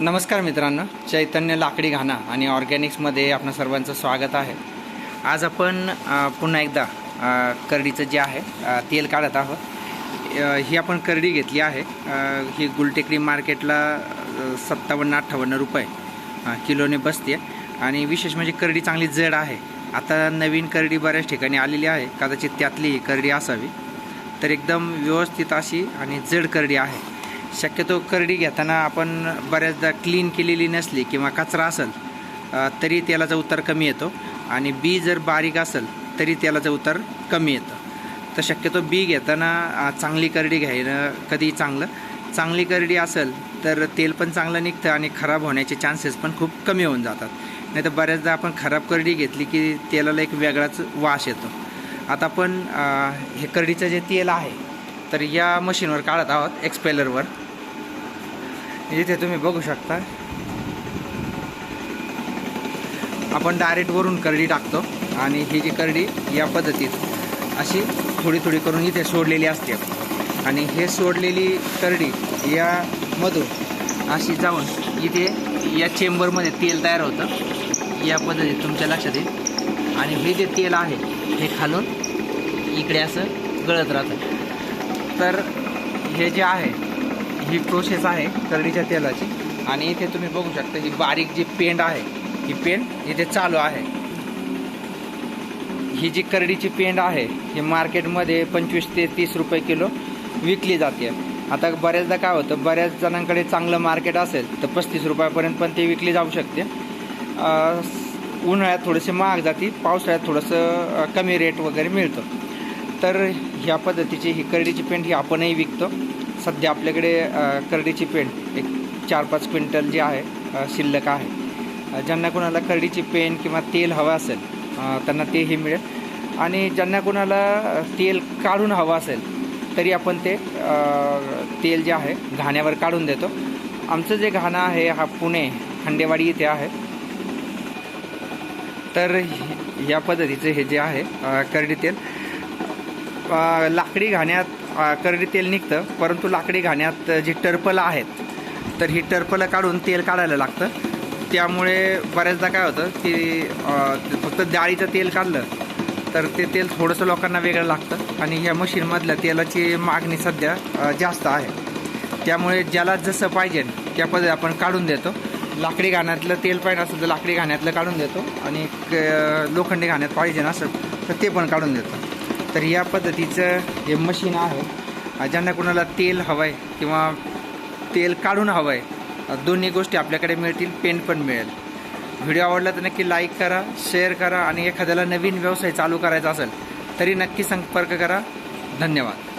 नमस्कार मित्रांनो चैतन्य लाकडी घाणा आणि ऑर्गॅनिक्समध्ये आपणा सर्वांचं स्वागत आहे. आज आपण पुन्हा एकदा करडीचं जे आहे तेल काढत आहोत. ही आपण करडी घेतली आहे. ही गुलटेकडी मार्केटला सत्तावन्न अठ्ठावन्न रुपये किलोने बसते आणि विशेष म्हणजे करडी चांगली जड आहे. आता नवीन करडी बऱ्याच ठिकाणी आलेली आहे. कदाचित त्यातली ही करडी असावी. तर एकदम व्यवस्थित अशी आणि जड करडी आहे. शक्यतो करडी घेताना आपण बऱ्याचदा क्लीन केलेली नसली किंवा कचरा असेल तरी तेलाचा उतार कमी येतो. आणि बी जर बारीक असेल तरी तेलाचा उतार कमी येतं. तर शक्यतो बी घेताना चांगली करडी घ्यायनं कधी चांगलं. चांगली करडी असेल तर तेल पण चांगलं निघतं आणि खराब होण्याचे चान्सेस पण खूप कमी होऊन जातात. नाही तर बऱ्याचदा आपण खराब करडी घेतली की तेलाला एक वेगळाच वास येतो. आता आपण हे करडीचं जे तेल आहे तर या मशीनवर काढत आहोत एक्सपेलरवर. इथे तुम्ही बघू शकता. आपण डायरेक्ट वरून करडी टाकतो आणि ही जी करडी या पद्धतीत अशी थोडी थोडी करून इथे सोडलेली असते. आणि हे सोडलेली करडी यामधून अशी जाऊन इथे या चेंबरमध्ये तेल तयार होतं. या पद्धतीत तुमच्या लक्षात येईल. आणि हे जे तेल आहे हे खालून इकडे असं गळत राहतं. तर हे जे आहे ही प्रोसेस आहे करडीच्या तेलाची. आणि इथे तुम्ही बघू शकता ही बारीक जी पेंड आहे ही पेंड इथे चालू आहे. ही जी करडीची पेंड आहे ही मार्केटमध्ये पंचवीस ते तीस रुपये किलो विकली जाते. आता बऱ्याचदा काय होतं बऱ्याच जणांकडे चांगलं मार्केट असेल तर पस्तीस रुपयापर्यंत पण ते विकली जाऊ शकते. उन्हाळ्यात थोडेसे महाग जाते पावसाळ्यात थोडंसं कमी रेट वगैरे मिळतं. तर ह्या पद्धतीची ही करडीची पेंट ही आपणही विकतो. सध्या आपल्याकडे करडीची पेंट एक चार पाच क्विंटल जे आहे शिल्लक आहे. ज्यांना कोणाला करडीची पेंट किंवा तेल हवं असेल त्यांना तेही मिळेल. आणि ज्यांना कोणाला तेल काढून हवं असेल तरी आपण ते तेल जे आहे घाण्यावर काढून देतो. आमचं जे घाणं आहे हा पुणे खंडेवाडी इथे आहे. तर या पद्धतीचं हे जे आहे करडी तेल लाकडी घाण्यात करडी तेल निघतं परंतु लाकडी घाण्यात जी टर्पलं आहेत तर ही टर्पलं काढून तेल काढायला लागतं. त्यामुळे बऱ्याचदा काय होतं की फक्त डाळीचं तेल काढलं तर ते तेल थोडंसं लोकांना वेगळं लागतं. आणि ह्या मशीनमधल्या तेलाची मागणी सध्या जास्त आहे. त्यामुळे ज्याला जसं पाहिजे त्या पद्धती आपण काढून देतो. लाकडी घाण्यातलं तेल पाहिजे असेल तर लाकडी घाण्यातलं काढून देतो. आणि क- लोखंडी घाण्यात पाहिजे असं तर ते पण काढून देतो. तर या पद्धतीचं हे मशीन आहे. ज्यांना कोणाला तेल हवं आहे किंवा तेल काढून हवं आहे दोन्ही गोष्टी आपल्याकडे मिळतील पेन पण मिळेल. व्हिडिओ आवडला तर नक्की लाईक करा शेअर करा आणि एखाद्याला नवीन व्यवसाय चालू करायचा असेल तरी नक्की संपर्क करा. धन्यवाद.